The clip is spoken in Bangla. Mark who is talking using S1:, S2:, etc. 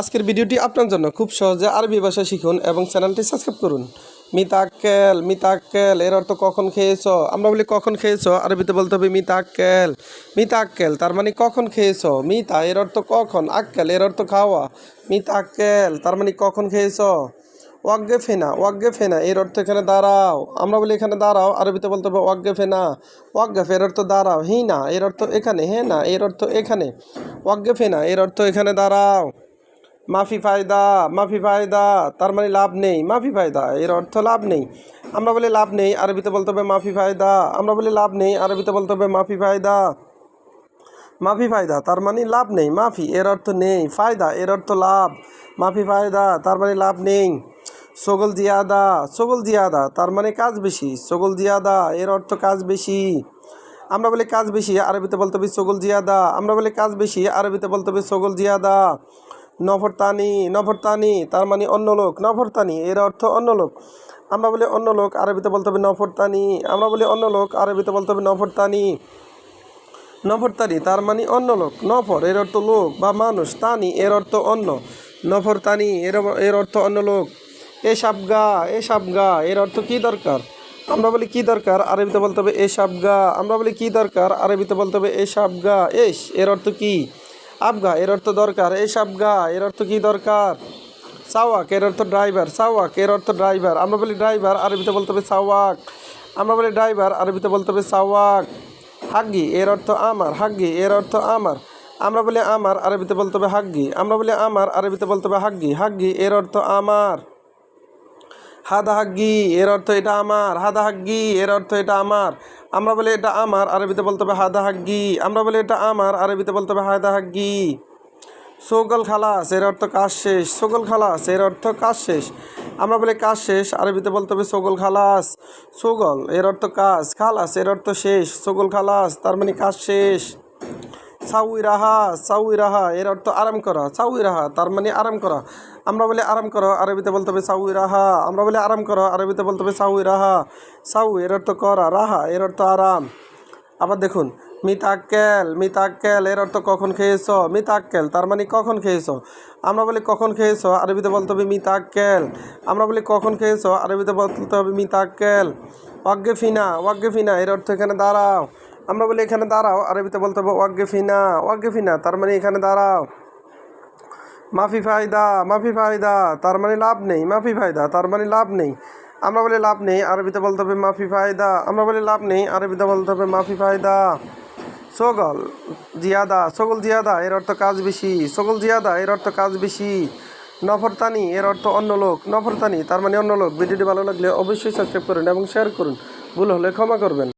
S1: আজকের ভিডিওটি আপনার জন্য খুব সহজে আরবি ভাষা শিখুন এবং চ্যানেলটি সাবস্ক্রাইব করুন। মিতাক্কেল মিতাক্কেল, এর অর্থ কখন খেয়েছো? আমরা বলি কখন খেয়েছো? আরবিতে বলতে হবে মিতাক্কেল। মিতাক্কেল, তার মানে কখন খেয়েছো? মিতা, এর অর্থ কখন? আক্কেল, এর অর্থ খাওয়া। মিতাক্কেল, তার মানে কখন খেয়েছো? ওয়াগ্গে ফেনা ওয়াগ্গে ফেনা এর অর্থ এখানে দাঁড়াও। আমরা বলি এখানে দাঁড়াও, আরবিতে বলতে হবে ওয়াগ্গে ফেনা ওয়াগ্গে এর অর্থ দাঁড়াও। হি না এর অর্থ এখানে। হে না এর অর্থ এখানে। ওয়াগ্গে ফেনা এর অর্থ এখানে দাঁড়াও। মাফি ফায়দা মাফি ফায়দা, তার মানে লাভ নেই, মাফি ফায়দা, এর অর্থ লাভ নেই। আমরা বলি লাভ নেই, আরবিতে বলতে হবে মাফি ফায়দা। আমরা বলি লাভ নেই, আরবিতে বলতে হবে মাফি ফায়দা। মাফি ফায়দা, তার মানে লাভ নেই, মাফি, এর অর্থ নেই, ফায়দা, এর অর্থ লাভ। মাফি ফায়দা, তার মানে লাভ নেই। সগল জিয়াদা সগল জিয়াদা, তার মানে কাজ বেশি, সগল জিয়াদা, এর অর্থ কাজ বেশি। আমরা বলি কাজ বেশি, আরবিতে বলতে হবে সগল জিয়াদা। আমরা বলি কাজ বেশি, আরবিতে বলতে হবে সগল জিয়াদা। নফরতানি নফরতানি তার মানে অন্য লোক নফরতানি এর অর্থ অন্য লোক। আমরা বলি অন্য লোক, আরবিতে বলতে হবে নফরতানি আমরা বলি অন্য লোক, আরবিতে বলতে হবে নফরতানি নফরতানি তার মানে অন্য লোক নফর এর অর্থ লোক বা মানুষ, তানি, এর অর্থ অন্য। নফরতানি এর এর অর্থ অন্য লোক। এ সাবগা এ সাবগা এর অর্থ কি দরকার? আমরা বলি কি দরকার, আরবিতে বলতে হবে এ সাবগা আমরা বলি কি দরকার, আরবিতে বলতে হবে এ সাবগা এস, এর অর্থ কি? আবগা এর অর্থ দরকার। এই সাবগা এর অর্থ কি দরকার? সাওয়াক, এর অর্থ ড্রাইভার। সাওয়াক, এর অর্থ ড্রাইভার। আমরা বলি ড্রাইভার, আরবিতে বলতে হবে সাওয়াক। আমরা বলি ড্রাইভার, আরবিতে বলতে হবে সাওয়াক। হাগ্গি, এর অর্থ আমার। হাগ্গি, এর অর্থ আমার। আমরা বলি আমার, আরবিতে বলতে হবে হাগ্গি। আমরা বলি আমার, আরবিতে বলতে হবে হাগ্গি। হাগ্গি, এর অর্থ আমার। হাদা হাগ্গি এর অর্থ এটা আমার হাদা হাগ্গি এর অর্থ এটা আমার। আমরা বলি এটা আমার, আরবিতে বলতে হবে হাদা হাগ্গি আমরা বলি এটা আমার, আরবিতে বলতে হবে হাদা হাগ্গি সোগল খালাস, এর অর্থ কাজ শেষ। সোগল খালাস, এর অর্থ কাজ শেষ। আমরা বলি কাজ শেষ, আরবিতে বলতে হবে সোগল খালাস। সোগল, এর অর্থ কাজ। খালাস, এর অর্থ শেষ। সোগল খালাস, তার মানে কাজ শেষ। সাউই রাহা সাউই রাহা এর অর্থ আরাম করা। সাউই রাহা তার মানে আরাম করা। আমরা বলি আরাম করো, আরবিতে বলতে হবে সাউই রাহা আমরা বলি আরাম করো, আরবিতে বলতে হবে সাউই রাহা সাউ, এর অর্থ করা, রাহা, এর অর্থ আরাম। আবার দেখুন, মিতাক্কেল মিতাক্কেল, এর অর্থ কখন খেয়েছো? মিতাক্কেল, তার মানে কখন খেয়েছো? আমরা বলি কখন খেয়েছো? আরবিতে বলতে হবে মিতাক্কেল। আমরা বলি কখন খেয়েছো? আরবিতে বলতে হবে মিতাক্কেল। ওয়াগ্গে ফিনা এর অর্থ এখানে দাঁড়াও। আমরা বলি এখানে দাঁড়াও, আরবিতে বলতে হবে ওয়াগ্গে ফিনা তার মানে এখানে দাঁড়াও। মাফি ফায়দা মাফি ফায়দা, তার মানে লাভ নেই, মাফি ফায়দা, তার মানে লাভ নেই। আমরা বলি লাভ নেই, আরবিতে বলতে হবে মাফি ফায়দা। আমরা বলি লাভ নেই, আরবিতে বলতে হবে মাফি ফায়দা। সগল, জিয়াদা সগল জিয়াদা, এর অর্থ কাজ বেশি। সগল জিয়াদা, এর অর্থ কাজ বেশি। নফরতানি, এর অর্থ অন্য লোক। নফরতানি, তার মানে অন্য লোক। ভিডিওটি ভালো লাগলে অবশ্যই সাবস্ক্রাইব করুন এবং শেয়ার করুন। ভুল হলে ক্ষমা করবেন।